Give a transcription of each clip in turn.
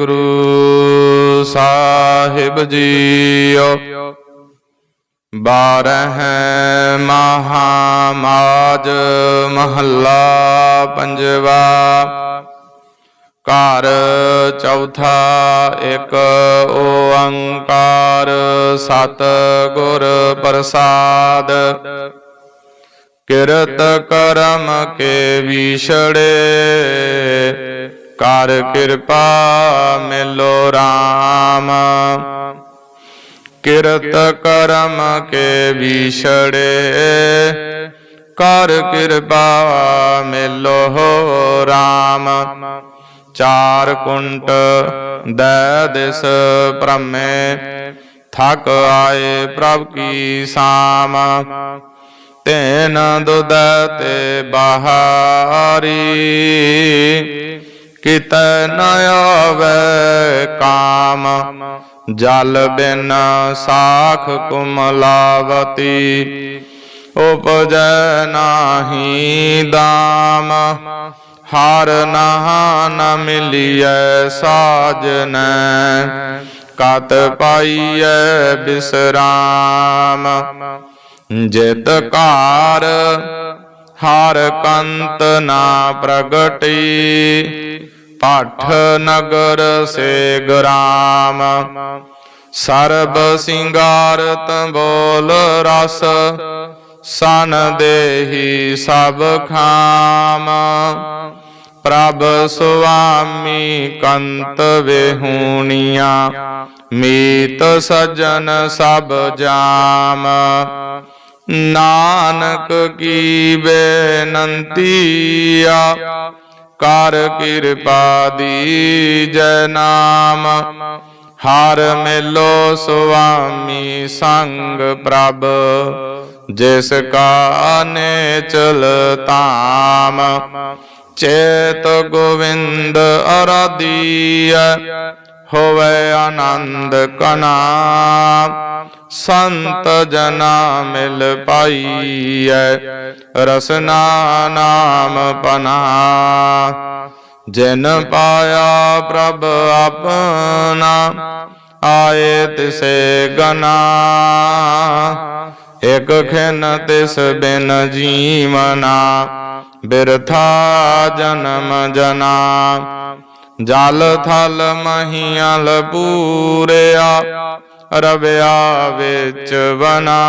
Guru Sahib JIO. ਬਾਰਹ ਮਹਾਮਾਜ ਮਹੱਲਾ ਪੰਜਵਾ। ਘਰ ਚੌਥਾ ਇੱਕ ਓੰਕਾਰ ਸਤ ਗੁਰ ਪ੍ਰਸਾਦ। ਕਿਰਤ ਕਰਮ ਕੇ ਵਿਛੜੇ। ਕਰ ਕਿਰਪਾ ਮਿਲੋ RAM ਕਿਰਤ ਕਰਮ ਕੇ ਵਿਛੜੇ। ਕਰ ਕਿਰਪਾ ਮਿਲੋ RAM ਚਾਰ ਕੁੰਟ ਦੈ ਦਿਸ ਭ੍ਰਮੇ। ਥਕ ਆਏ ਪ੍ਰਭ ਕੀ ਸਾਮ। ਤੈਨ ਦੁਦ ਤੇ ਬਹਾਰੀ। ਕਿਤੈ ਨ ਆਵੇ ਕਾਮ, ਜਲ ਬਿਨ ਸਾਖ ਕੁਮਲਾਵਤੀ। ਉਪਜੈ ਨਾਹੀ ਦਾਮ, ਹਰ ਨਹਾ ਨ ਮਿਲੀਐ ਸਾਜਨ। ਕਤ ਪਾਈਐ ਬਿਸਰਾਮ, ਜਿਤ ਕਾਰ ਹਰ ਕੰਤ ਨਾ ਪ੍ਰਗਟੀ। ਪਾਠ ਨਗਰ ਸੇ ਗ੍ਰਾਮ ਸਰਬ ਸਿੰਗਾਰਤ ਬੋਲ ਰਸ। ਸਨ ਦੇਹੀ ਸਭ ਖਾਮ। ਪ੍ਰਭ ਸੁਆਮੀ ਕੰਤ ਵੇਹੂਣੀਆਂ। ਮੀਤ ਸਜਨ ਸਭ ਜਾਮ। ਨਾਨਕ ਕੀ ਬੇਨੰਤੀਆ ਕਰ ਕਿਰਪਾ ਦੀਜੈ ਨਾਮ। ਹਰ ਮਿਲੋ ਸੁਆਮੀ ਸੰਗ ਪ੍ਰਭ, ਜਿਸ ਕਾ ਨੇ ਚਲ ਤਾਮ ਚੇਤ ਗੋਵਿੰਦ ਅਰਾਧੀਐ ਹੋਵੇ ਆਨੰਦ ਕਨਾ ਸੰਤ ਜਨਾ ਮਿਲ ਪਾਈਐ, ਰਸਨਾ ਨਾਮ ਪਨਾ ਜਿਨ ਪਾਇਆ ਪ੍ਰਭ ਆਪਣਾ, ਆਏ ਤਿਸੇ ਗਨਾ। ਇਕ ਖਿਨ ਤਿਸ ਬਿਨ ਜੀਵਨਾ, ਬਿਰਥਾ ਜਨਮ ਜਨਾ। ਜਲ ਥਲ ਮਹੀਆਂ ਪੂਰਿਆ ਰਵਿਆ ਵਿੱਚ ਬਨਾ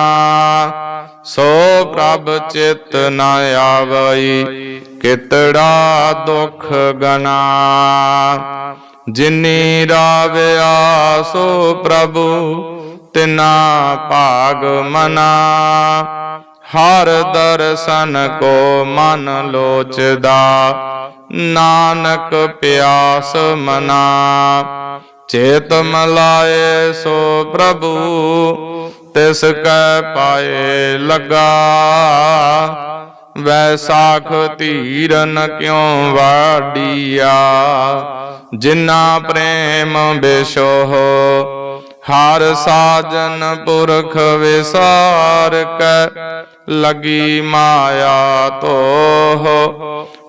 ਸੋ ਪ੍ਰਭ ਚਿਤ ਨ ਆਵਈ, ਕਿਤੜਾ ਦੁਖ ਗਨਾ ਜਿਨੀ ਰਾਵਿਆ ਸੋ ਪ੍ਰਭੂ, ਤਿਨਾ ਭਾਗ ਮਨਾ। ਹਰ ਦਰਸ਼ਨ ਕੋ ਮਨ ਲੋਚਦਾ ਨਾਨਕ ਪਿਆਸ ਮਨਾ। ਚੇਤ ਮਲਾਏ ਸੋ ਪ੍ਰਭੂ, ਤਿਸ ਕੈ ਪਾਏ ਲਗਾ। ਵੈਸਾਖ ਧੀਰਨ ਕਿਉ ਵਾਡੀਆ ਜਿਨਾ ਪ੍ਰੇਮ ਬਿਸ਼ੋਹ, ਹਰ ਸਾਜਨ ਪੁਰਖ ਵਿਸਾਰ ਕੈ। ਲਗੀ ਮਾਇਆ ਤੋਹ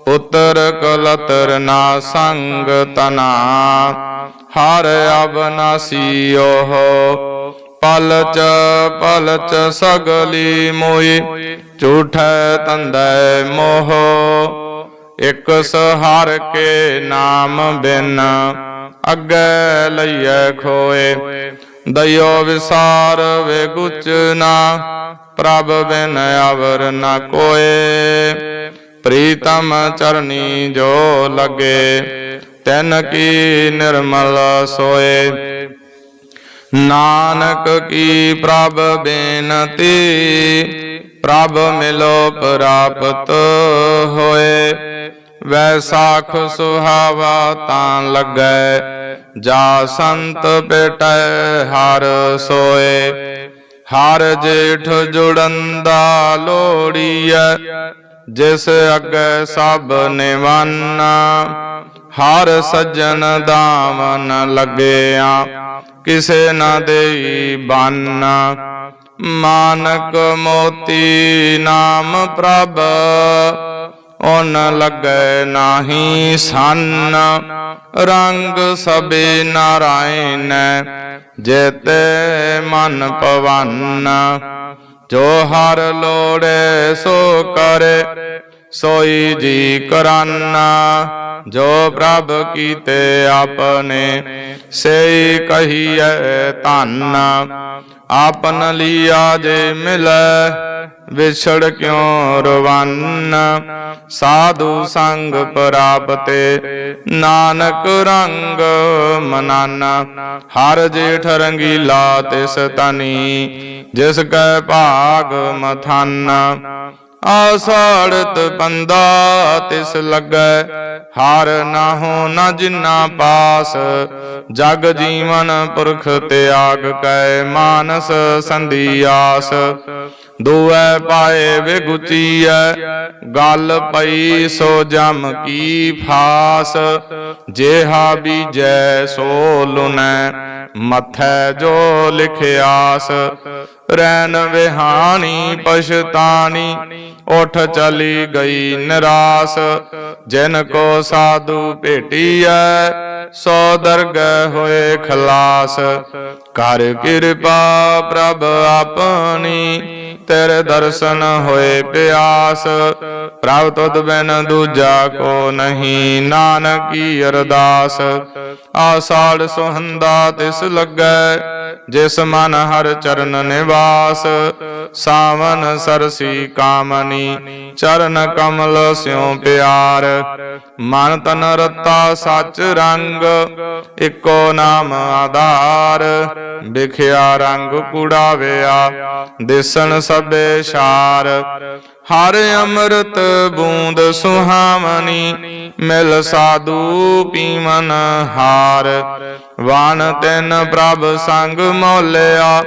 ਪੁੱਤਰ ਕਲਤਰ ਨਾ ਸੰਗ ਤਨਾ, ਹਰ ਅਬਨਾਸੀ ਓਹ ਪਲਚ ਪਲਚ ਸਗਲੀ ਮੋਈ, ਝੂਠੈ ਤੰਦੈ ਮੋਹ। ਇਕ ਸਹਾਰ ਕੇ ਨਾਮ ਬਿਨ, ਅੱਗੇ ਲਈਐ ਖੋਏ। ਦਇਓ ਵਿਸਾਰ ਵੇ ਗੁਚਨਾ ਪ੍ਰਭ ਬਿਨ ਅਵਰ ਨ ਕੋਏ। ਪ੍ਰੀਤਮ ਚਰਨੀ ਜੋ ਲਗੇ ਤੈਨ ਕੀ ਨਿਰਮਲ ਸੋਏ। ਨਾਨਕ ਕੀ ਪ੍ਰਭ ਬੇਨਤੀ? ਪ੍ਰਭ ਮਿਲੋ ਪ੍ਰਾਪਤ ਹੋਏ। ਵੈਸਾਖ ਸੁਹਾਵਾ ਤਾਂ ਲੱਗੈ। ਜਾ ਸੰਤ ਬੇਟੈ ਹਰ ਸੋਏ। ਹਰ ਜੇਠ ਜੁੜੰਦਾ ਲੋੜੀਐ। ਜਿਸ ਅੱਗੇ ਸਭ ਨਿਵਾਨਾ, ਹਰ ਸੱਜਣ ਦਾਵਨ ਲੱਗਿਆ, ਕਿਸੇ ਨਾ ਦੇਈ ਬਾਨਾ। ਮਾਨਕ ਮੋਤੀ ਨਾਮ ਪ੍ਰਭ ਓਨ ਲੱਗੈ ਨਾਹੀ ਸੰਨ। ਰੰਗ ਸਬੇ ਨਾਰਾਇਣ, ਜੇਤੇ ਮਨ ਪਵਨ। ਜੋ ਹਰ ਲੋੜੇ ਸੋ ਕਰੇ, ਸੋਈ ਜੀ ਕਰਾਨਾ। ਜੋ ਪ੍ਰਭ ਕੀਤੇ ਆਪਨੇ ਸਈ ਕਹੀਐ ਧੰਨ। ਆਪਨ ਲੀਆ ਜੇ ਮਿਲੈ, ਵਿਛੜ ਕਿਉ ਰਵੰਨ? ਸਾਧੂ ਸੰਗ ਪ੍ਰਾਪਤੇ, ਨਾਨਕ ਰੰਗ ਮਨਾਨਾ। ਹਰ ਜੇਠ ਰੰਗੀਲਾ ਤਿਸ ਤਨੀ ਜਿਸ ਕੈ ਭਾਗ ਮਥਾਨਾ ਆਸਾੜਤ ਬੰਦਾ ਤਿਸ ਲੱਗੈ, ਹਾਰ ਨਾਹੋ ਨ ਜਿਨਾ ਪਾਸ, ਜਗ ਜੀਵਨ ਪੁਰਖ ਤਿਆਗ ਕੈ ਮਾਨਸ ਸੰਧਿਆਸ ਦੁਐ ਪਾਏ ਵਿਗੁਚੀਐ, ਗੱਲ ਪਈ ਸੋ ਜਮ ਕੀ ਫਾਸ, ਜੇਹਾ ਬੀਜੈ ਸੋ ਲੁਨੈ, ਮਥੈ ਜੋ ਲਿਖਿਆਸ ਰੈਨ ਵਿਹਾਣੀ ਪਛਤਾਨੀ ਉਠ ਚਲੀ ਗਈ ਨਿਰਾਸ। ਜਿਨ ਕੋ ਸਾਧੂ ਭੇਟੀਐ, ਸੋ ਦਰਗਹਿ ਹੋਏ ਖਲਾਸ। ਕਰ ਕਿਰਪਾ ਪ੍ਰਭ ਆਪਣੀ, ਤੇਰੇ ਦਰਸ਼ਨ ਹੋਏ ਪਿਆਸ। ਪ੍ਰਭ ਤੁਧ ਬਿਨ ਦੂਜਾ ਕੋ ਨਹੀਂ, ਨਾਨਕੀ ਅਰਦਾਸ। ਆਸਾੜ ਸੁਹੰਦਾ ਤਿਸ ਲੱਗੈ ਜਿਸ ਮਨ ਹਰ ਚਰਨ ਨਿਵਾਸ, ਸਾਵਨ ਸਰਸੀ ਕਾਮਨੀ, ਚਰਨ ਕਮਲ ਸਿਉ ਪਿਆਰ। ਮਨ ਤਨ ਰਤਾ ਸਚ ਰੰਗ, ਇੱਕੋ ਨਾਮ ਆਧਾਰ। ਵਿਖਿਆ ਰੰਗ ਕੁੜਾਵਿਆ, ਦਿਸਣ ਸਭੇ ਸ਼ਾਰ। ਹਰ ਅੰਮ੍ਰਿਤ ਬੂੰਦ ਸੁਹਾਵਨੀ ਮਿਲ ਸਾਧੂ ਪੀਮਨ ਹਾਰ। ਵਾਣ ਤਿਨ ਪ੍ਰਭ ਸੰਗ ਮੋਲਿਆ,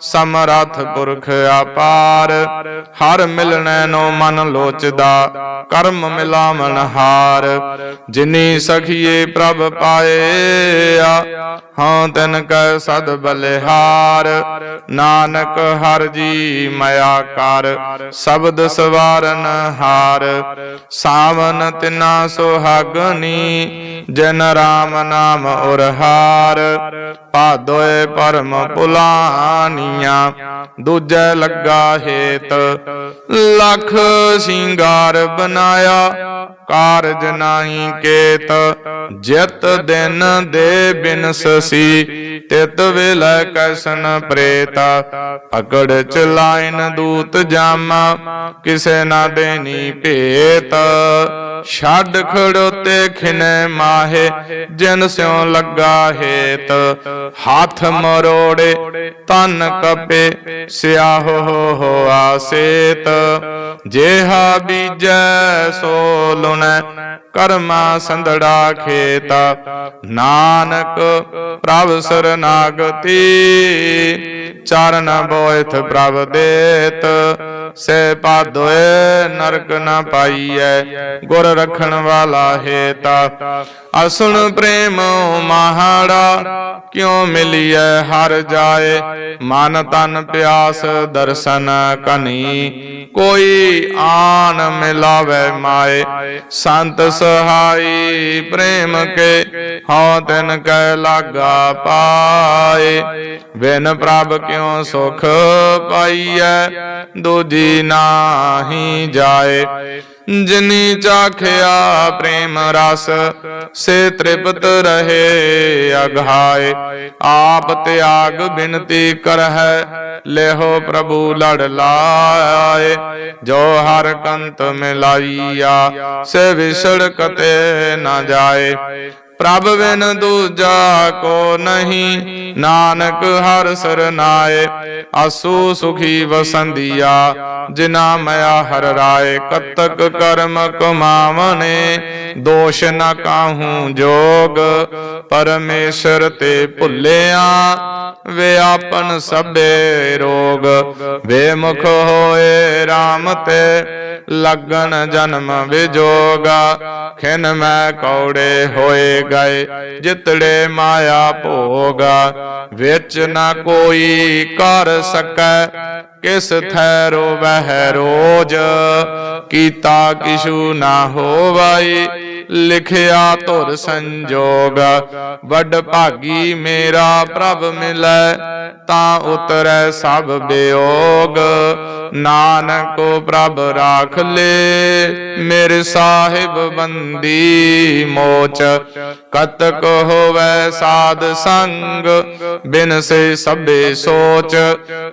ਸਮਰਥ ਪੁਰਖ ਆਪਾਰ ਹਰ ਮਿਲਣੈ ਨੋ ਮਨ ਲੋਚਦਾ, ਕਰਮ ਮਿਲਾਵਨ ਹਾਰ। ਜਿਨੀ ਸਖੀਏ ਪ੍ਰਭ ਪਾਏਆ ਹਾਂ ਤਨ ਕੈ ਸਦ ਬਲਿਹਾਰ। ਨਾਨਕ ਹਰ ਜੀ ਮਇਆ ਕਰ, ਸ਼ਬਦ ਸਵਾਰਨ ਹਾਰ। ਸਾਵਨ ਤਿਨਾ ਸੁਹਾਗਨੀ, ਜਨ ਰਾਮ ਨਾਮ ਉਰਹਾਰ। ਭਾਦੋਏ ਪਰਮ ਪੁਲਾਨੀਆਂ ਦੂਜੈ ਲੱਗਾ ਹੇਤ, ਲਖ ਸਿੰਗਾਰ ਬਨਾਇਆ ਕਾਰਜ ਨਾਹੀ ਕੇਤ, ਜਿਤ ਦਿਨ ਦੇ ਬਿਨਸਸੀ ਤਿਤ ਵੇਲੇ ਕਸਨ ਪ੍ਰੇਤ, ਅਕੜ ਚਲਾਇਨ ਦੂਤ ਜਾਮਾ। ਕਿਸੇ ਨਾ ਦੇਨੀ ਭੇਤ। ਛੱਡ ਖੜੋਤੇ ਖਿਨੇ ਮਾਹੇ, ਜਿਨ ਸਿਉ ਲੱਗਾ ਹੇਤ। ਹੱਥ ਮਰੋੜੇ ਤਨ ਕਪੇ, ਸਿਆਹ ਹੋ ਹੋ ਆਸੇਤ। ਜੇਹਾ ਬੀਜੈ ਸੋ ਲੁਣੈ, ਕਰਮਾ ਸੰਧੜਾ ਖੇਤਾ। ਨਾਨਕ ਪ੍ਰਭ ਸਰਨਾਗਤੀ, ਚਰਨ ਬੋਇਥ ਪ੍ਰਭ ਦੇਤ। ਸੇ ਪਾਦੋਏ ਨਰਕ ਨ ਪਾਈਐ ਗੁਰ ਰਖਣ ਵਾਲਾ ਹੇਤਾ। ਅਸੁਣ ਪ੍ਰੇਮ ਮਹਾੜਾ, ਕਿਉ ਮਿਲੀਐ ਹਰ ਜਾਏ? ਮਨ ਤਨ ਪਿਆਸ ਦਰਸ਼ਨ ਕਨੀ, ਕੋਈ ਆਨ ਮਿਲਾਵੇ ਮਾਏ। ਸੰਤ ਸਹਾਈ ਪ੍ਰੇਮ ਕੇ ਹਉ ਤਿਨ ਕੈ ਲਾਗਾ ਪਾਏ। ਬਿਨ ਪ੍ਰਭ ਕਿਉ ਸੁਖ ਪਾਈਐ, ਦੂਜੀ ਨਾਹੀ ਜਾਏ। ਜਿਨੀ ਚਾਖਿਆ ਪ੍ਰੇਮ ਰਸ, ਸੇ ਤ੍ਰਿਪਤ ਰਹੇ ਅਗਾਏ ਆਪ ਤਿਆਗ ਬਿਨਤੀ ਕਰਹਿ, ਲਿਹੋ ਪ੍ਰਭੂ ਲੜ ਲਾਏ। ਜੋ ਹਰ ਕੰਤ ਮਿਲਾਈਆ, ਸੇ ਵਿਸੜ ਕਤੇ ਨਾ ਜਾਏ। ਪ੍ਰਭ ਬਿਨ ਦੂਜਾ ਕੋ ਨਹੀਂ। ਨਾਨਕ ਹਰ ਸਰਨਾਏ ਆਸੂ ਸੁਖੀ ਵਸੰਦੀਆ, ਜਿਨਾ ਮਇਆ ਹਰ ਰਾਏ, ਕਤਕ ਕਰਮ ਕਮਾਵਨੇ ਦੋਸ਼ ਨ ਕਾਹੂ ਜੋਗ, ਪਰਮੇਸ਼ਰ ਤੇ ਭੁੱਲਿਆ, ਵੇ ਆਪਨ ਸਭੇ ਰੋਗ। ਵੇ ਮੁਖ ਹੋਏ RAM ਤੇ ਲੱਗਣ ਜਨਮ ਵਿਜੋਗਾ, ਖਿਨ ਮੈਂ ਕੌੜੇ ਹੋਏ ਗਏ, ਜਿਤੜੇ ਮਾਇਆ ਭੋਗਾ। ਵਿੱਚ ਨਾ ਕੋਈ ਕਰ ਸਕੈ, ਕਿਸ ਥੈ ਰੋਵਹਿ ਰੋਜ। ਕੀਤਾ ਕਿਛੂ ਨਾ ਹੋਵਾਈ, ਲਿਖਿਆ ਧੁਰ ਸੰਜੋਗ। ਵੱਡ ਭਾਗੀ ਮੇਰਾ ਪ੍ਰਭ ਮਿਲੈ, ਤਾਂ ਉਤਰੈ ਸਭ ਬਿਯੋਗ ਨਾਨਕ ਪ੍ਰਭ ਰਾਖ ਲੇ, ਮੇਰੇ ਸਾਹਿਬ ਬੰਦੀ ਮੋਚ। ਕਤਕ ਹੋਵੈ ਸਾਧ ਸੰਗ, ਬਿਨ ਸੇ ਸਭੇ ਸੋਚ।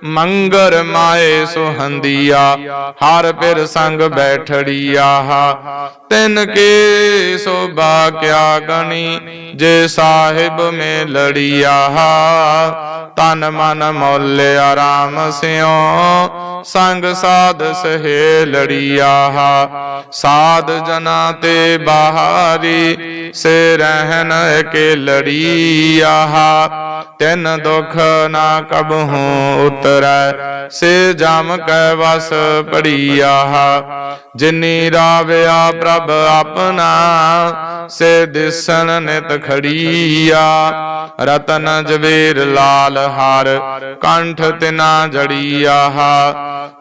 ਮੰਗਰ ਮਾਏ ਸੁਹੰਦੀਆ, ਹਰ ਪਿਰ ਸੰਗ ਬੈਠੜੀਆ। ਤਿਨ ਕੇ ਸੋਭਾ ਕਿਆ ਗਣੀ, ਜੇ ਸਾਹਿਬ ਮੇ ਲੜੀਆ ਤਨ ਮਨ ਮੁੱਲ ਆਰਾਮ ਸਿਓ ਸੰਗ ਸਾਧ ਸਹੇ ਲੜੀਆ ਸਾਧ ਜਨਾ ਤੇ ਬਾਹਰੀ, ਸੇ ਰਹਿਨ ਕੇ ਲੜੀਆ ਤਿਨ ਦੁਖ ਨਾ ਕਬਹੂ ਉਤਰੈ, ਸੇ ਜਮ ਕੈ ਵਸ ਪੜੀਆ ਜਿਨੀ ਰਾਵਿਆ ਪ੍ਰਭ ਆਪਣਾ ਸੇ ਦਿਸਣ ਨਿਤ ਖੜੀਆ। ਰਤਨ ਜਵੇਰ ਲਾਲ ਹਾਰ, ਕੰਠ ਤਿਨਾ ਜੜੀਆ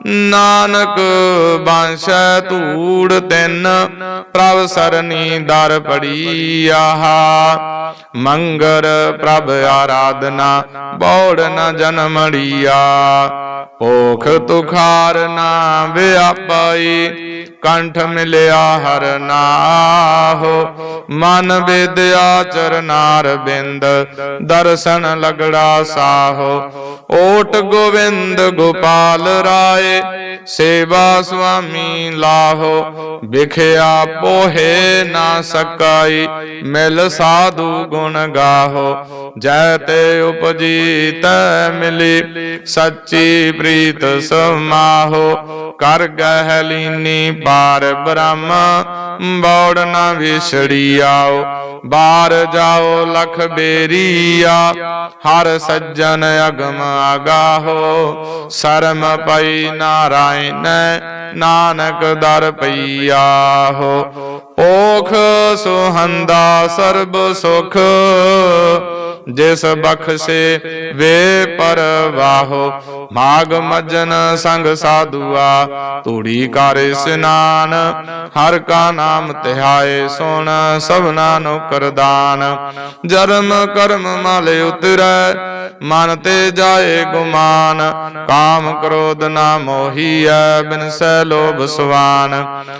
ਨਾਨਕ ਬਾਂਸੈ ਧੂੜ ਤਿੰਨ, ਪ੍ਰਭ ਸਰਨੀ ਦਰ ਪੜੀਆ ਮੰਗਰ ਪ੍ਰਭ ਆਰਾਧਨਾ, ਬੋੜ ਨ ਜਨਮੜੀਆ। ਭੋਖ ਤੁਖਾਰ ਨਾ ਵਿਆਪਾਈ ਕੰਠ ਮਿਲਿਆ ਹਰ ਨਾਹੋ। ਮਨ ਵਿਦਿਆ ਚਰਨਾਰ ਬਿੰਦ, ਦਰਸ਼ਨ ਲਗੜਾ ਸਾਹੋ। ਓਟ ਗੋਵਿੰਦ ਗੋਪਾਲ ਰਾਏ, ਸੇਵਾ ਸੁਆਮੀ ਲਾਹੋ। ਵਿਖਿਆ ਪੋਹੇ ਨਾ ਸਕਾਈ, ਮਿਲ ਸਾਧੂ ਗੁਣ ਗਾਹੋ। ਜੈ ਤੇ ਉਪਜੀਤ ਮਿਲੀ, ਸੱਚੀ ਪ੍ਰੀਤ ਸਮਾਹੋ। ਕਰ ਗਹਿ ਲੀਨੀ ਪਾਰ ਬ੍ਰਹਮ, ਬੌੜ ਨਾ ਵਿਛੜੀ ਆਓ ਬਾਰ ਜਾਓ ਲਖ ਬੇਰੀਆ, ਹਰ ਸੱਜਣ ਅਗਮ ਆਗਾਹੋ। ਸਰਮ ਪਈ ਨਾਰਾਇਣ, ਨਾਨਕ ਦਰ ਪਈਆ ਹੋ ਓਖ ਸੁਹੰਦਾ ਸਰਬ ਸੁਖ ਜਿਸ ਬਖਸ਼ੇ ਵੇ ਪਰਵਾਹੋ, ਮਾਗ ਮਜਨ ਸੰਗ ਸਾਧੂਆ, ਤੂੜੀ ਕਰ ਇਸਨਾਨ, ਹਰ ਕਾ ਨਾਮ ਧਿਆਏ ਸੁਣ ਸਭਨਾ ਨੂੰ ਕਰਦਾਨ ਜਰਮ ਕਰਮ ਮਾਲੇ ਉਤਰੈ, ਮਨ ਤੇ ਜਾਏ ਗੁਮਾਨ, ਕਾਮ ਕ੍ਰੋਧ ਨਾ ਮੋਹੀਐ, ਬਿਨ ਸਹਿ ਲੋਭ ਸੁਵਾਨ।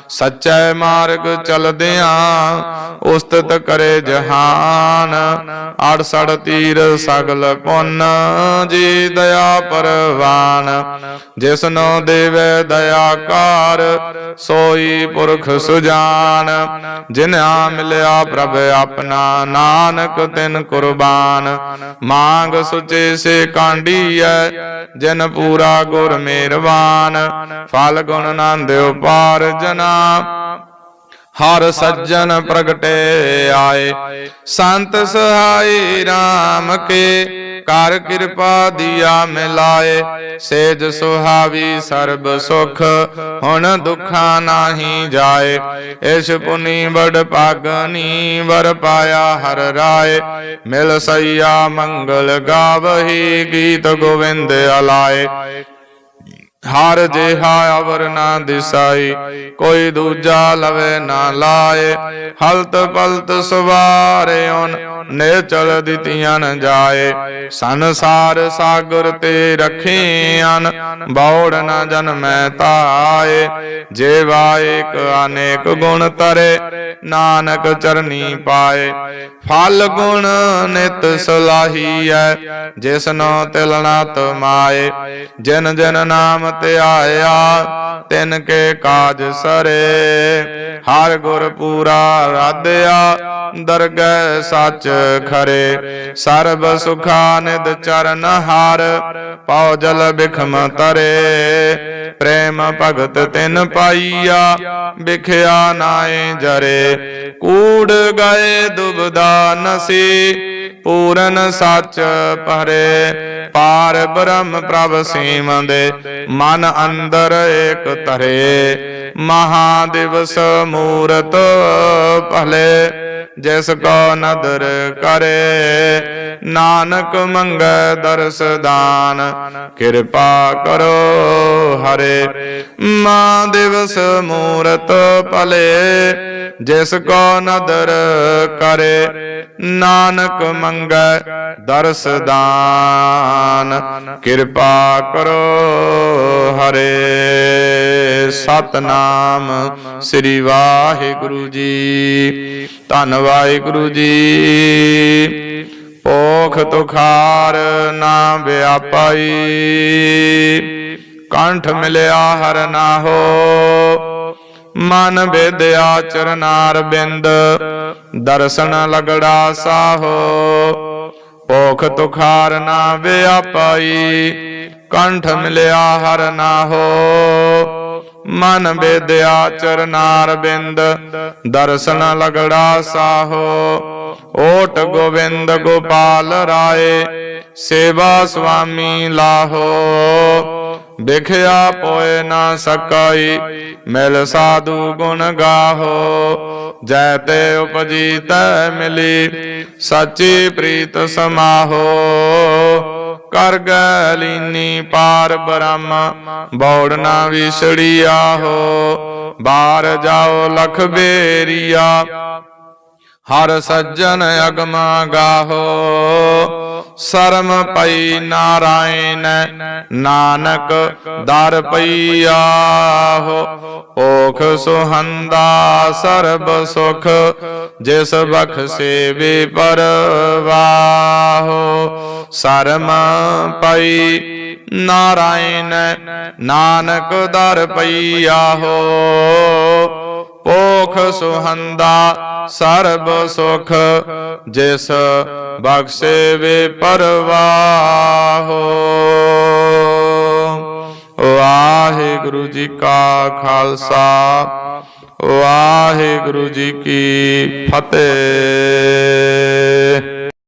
ਸੱਚੈ ਮਾਰਗ ਚਲਦਿਆਂ, ਉਸਤਤ ਕਰੇ ਜਹਾਨ, ਅੜਸੜ ਤੀਰ ਸਗਲ ਪੁੰਨ, ਜੀ ਦਇਆ ਪਰਵਾਨ। ਜਿਸਨੋ ਦੇਵੇ ਦਇਆ ਕਾਰ ਸੋਈ ਪੁਰਖ ਸੁਜਾਨ। ਜਿਨ ਮਿਲਿਆ ਪ੍ਰਭ ਆਪਣਾ ਨਾਨਕ, ਤਿਨ ਕੁਰਬਾਨ। ਮੰਗ ਸੁਚੇ ਸੇ ਕਾਂਡੀਐ ਜਿਨ ਪੂਰਾ ਗੁਰ ਮਿਹਰਬਾਨ ਫਲ ਗੁਣ ਨੰਦ ਉਪਾਰ ਜਨਾ। ਹਰ ਸੱਜਣ ਪ੍ਰਗਟੇ ਆਏ। ਸੰਤ ਸਹਾਈ RAM ਕੇ ਕਰ ਕਿਰਪਾ ਦੀਆ ਮਿਲਾਏ। ਸੇਜ ਸੁਹਾਵੀ ਸਰਬ ਸੁਖ, ਹੁਣ ਦੁਖਾਂ ਨਾਹੀ ਜਾਏ। ਇਸ ਪੁਨੀ ਬੜ ਪਾਗਨੀ ਵਰ ਪਾਇਆ ਹਰ ਰਾਏ। ਮਿਲ ਸਈਆ ਮੰਗਲ ਗਾਵਹੀ ਗੀਤ ਗੋਵਿੰਦ ਅਲਾਏ। ਹਰ ਜਿਹਾ ਅਵਰ ਨਾ ਦਿਸਾਈ ਕੋਈ ਦੂਜਾ ਲਵੇ ਨਾ ਲਾਏ। ਹਲਤ ਪਲਤ ਸਵਾਰੇ ਓਨ ਨੇ ਚਲ ਦਿੱਤੀਆਂ ਨ ਜਾਏ। ਸੰਸਾਰ ਸਾਗਰ ਤੇ ਰਖੀਆਂ ਬੌੜ ਨ ਜਨਮੈ ਤਾਏ। ਜੇਵਾ ਏਕ ਅਨੇਕ ਗੁਣ ਤਰੇ। ਨਾਨਕ ਚਰਨੀ ਪਾਏ। ਫਲ ਗੁਣ ਨਿਤ ਸਲਾਹੀਐ ਜਿਸਨੋ ਤਿਲਣਾ ਤਮਾਏ ਜਿਨ ਜਿਨ ਨਾਮ ਧਿਆਇਆ ਤਿਨ ਕੇ ਕਾਜ ਸਰੇ। ਹਰ ਗੁਰ ਪੂਰਾ ਰਾਧਿਆ, ਦਰਗਹਿ ਸੱਚ ਖਰੇ। ਸਰਬ ਸੁਖਾ ਨਿਦ ਚਰਨ ਹਾਰ, ਪਉ ਜਲ ਬਿਖਮ ਤਰੇ। ਪ੍ਰੇਮ ਭਗਤ ਤਿਨ ਪਾਈਆ, ਵਿਖਿਆ ਨਾਏ ਜਰੇ। ਕੂੜ ਗਏ ਦੁਬਦਾ ਨਸੀ ਪੂਰਨ ਸੱਚ ਪਰੇ ਪਾਰ ਬ੍ਰਹਮ ਪ੍ਰਭ ਸੀਮ ਦੇ ਮਨ ਅੰਦਰ ਏਕ ਧਰੇ। ਮਹਾ ਦਿਵਸ ਮੂਰਤ ਭਲੇ, ਜਿਸ ਕੋ ਨਦਰ ਕਰੇ। ਨਾਨਕ ਮੰਗੈ ਦਰਸ ਦਾਨ, ਕਿਰਪਾ ਕਰੋ ਹਰੇ। ਮਾ ਦਿਵਸ ਮੂਰਤ ਭਲੇ ਜਿਸ ਕੋ ਨਦਰ ਕਰੇ, ਨਾਨਕ ਮੰਗੈ ਦਰਸ ਦਾਨ। ਕਿਰਪਾ ਕਰੋ ਹਰੇ ਸਤਨਾਮ ਸ੍ਰੀ ਵਾਹਿਗੁਰੂ ਜੀ। ਧੰਨ ਵਾਹਿਗੁਰੂ ਜੀ। ਭੋਖ ਤੁਖਾਰ ਨਾ ਵਿਆਪਾਈ। ਕੰਠ ਮਿਲਿਆ ਹਰ ਨਾਹੋ ਮਨ ਵਿਦਿਆ ਚਰਨਾਰ ਬਿੰਦ, ਦਰਸ਼ਨ ਲਗੜਾ ਸਾਹੋ। ਪੋਖ ਤੁਖਾਰ ਨਾ ਵਿਆਪਾਈ ਕੰਠ ਮਿਲਿਆ ਹਰ ਨਾਹੋ। ਮਨ ਵਿਦਿਆ ਚਰਨਾਰ ਬਿੰਦ, ਦਰਸ਼ਨ ਲਗੜਾ ਸਾਹੋ। ਓਟ ਗੋਬਿੰਦ ਗੋਪਾਲ ਰਾਏ, ਸੇਵਾ ਸੁਆਮੀ ਲਾਹੋ। ਵਿਖਿਆ ਪੋਏ ਨਾ ਸਕਾਈ, ਮਿਲ ਸਾਧੂ ਗੁਣ ਗਾਹੋ, ਜੈ ਤੇ ਉਪਜੀ ਤੈ ਮਿਲੀ, ਸੱਚੀ ਪ੍ਰੀਤ ਸਮਾਹੋ। ਕਰ ਗੈ ਲੀਨੀ ਪਾਰ ਬ੍ਰਹਮ, ਬੌੜ ਨਾ ਵਿਸੜੀਆ ਹੋ, ਬਾਰ ਜਾਓ ਲਖ ਬੇਰੀਆ ਹਰ ਸੱਜਣ ਅਗਮਾ ਗਾਹੋ, ਸਰਮ ਪਈ ਨਾਰਾਇਣ, ਨਾਨਕ ਦਰ ਪਈਆ ਹੋ। ਓਖ ਸੁਹੰਦਾ ਸਰਬ ਸੁਖ, ਜਿਸ ਬਖਸੇ ਵੇ ਪਰਵਾਹੋ ਸਰਮ ਪਈ ਨਾਰਾਇਣ, ਨਾਨਕ ਦਰ ਪਈਆ ਹੋ। ਪੋਖ ਸੁਹੰਦਾ ਸਰਬ ਸੁਖ, ਜਿਸ ਬਖਸ਼ੇ ਵੇ ਪਰਵਾਹੋ। ਵਾਹਿਗੁਰੂ ਜੀ ਕਾ ਖਾਲਸਾ, ਵਾਹਿਗੁਰੂ ਜੀ ਕੀ ਫਤਿਹ।